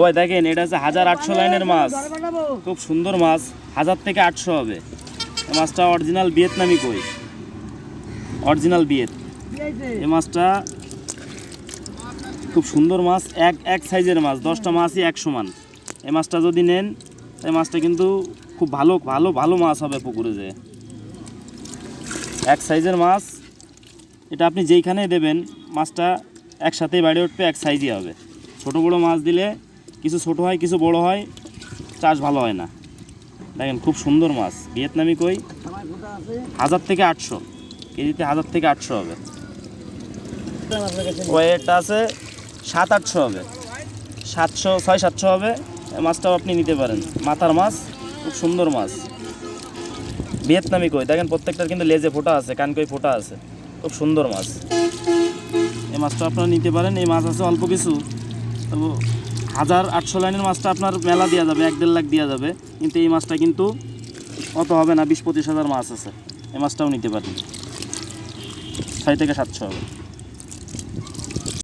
ওই দেখেন, এটা হচ্ছে হাজার আটশো লাইনের মাছ। খুব সুন্দর মাছ, হাজার থেকে আটশো হবে। মাছটা অরিজিনাল ভিয়েতনামি কই? অরিজিনাল বিয়েত এই মাছটা খুব সুন্দর মাছ, এক এক সাইজের মাছ, দশটা মাছই এক সমান। এই মাছটা যদি নেন, এই মাছটা কিন্তু খুব ভালো ভালো ভালো মাছ হবে পুকুরে যে এক সাইজের মাছ, এটা আপনি যেইখানে দেবেন, মাছটা একসাথেই বাড়ি উঠবে, এক সাইজই হবে। ছোটো বড়ো মাছ দিলে কিছু ছোট হয়, কিছু বড় হয়, চাষ ভালো হয় না। দেখেন, খুব সুন্দর মাছ। ভিয়েতনামি কই? হাজার থেকে আটশো। কেজিতে হাজার থেকে আটশো হবে। ওয়েটটা আছে, সাত আটশো হবে। সাতশো, ছয় সাতশো হবে। মাছটাও আপনি নিতে পারেন। মাথার মাছ, খুব সুন্দর মাছ। ভিয়েতনামি কই? দেখেন, প্রত্যেকটার কিন্তু লেজে ফোটা আছে কান কই ফোটা আছে। খুব সুন্দর মাছ। এই মাছটা আপনারা নিতে পারেন। এই মাছ আছে অল্প কিছু। তবু হাজার আটশো লাইনের মাছটা আপনার মেলা দেওয়া যাবে, এক দেড় লাখ দেওয়া যাবে। কিন্তু এই মাছটা কিন্তু অত হবে না, বিশ পঁচিশ হাজার মাছ আছে। এই মাছটাও নিতে পারি ছয় থেকে সাতশো হবে।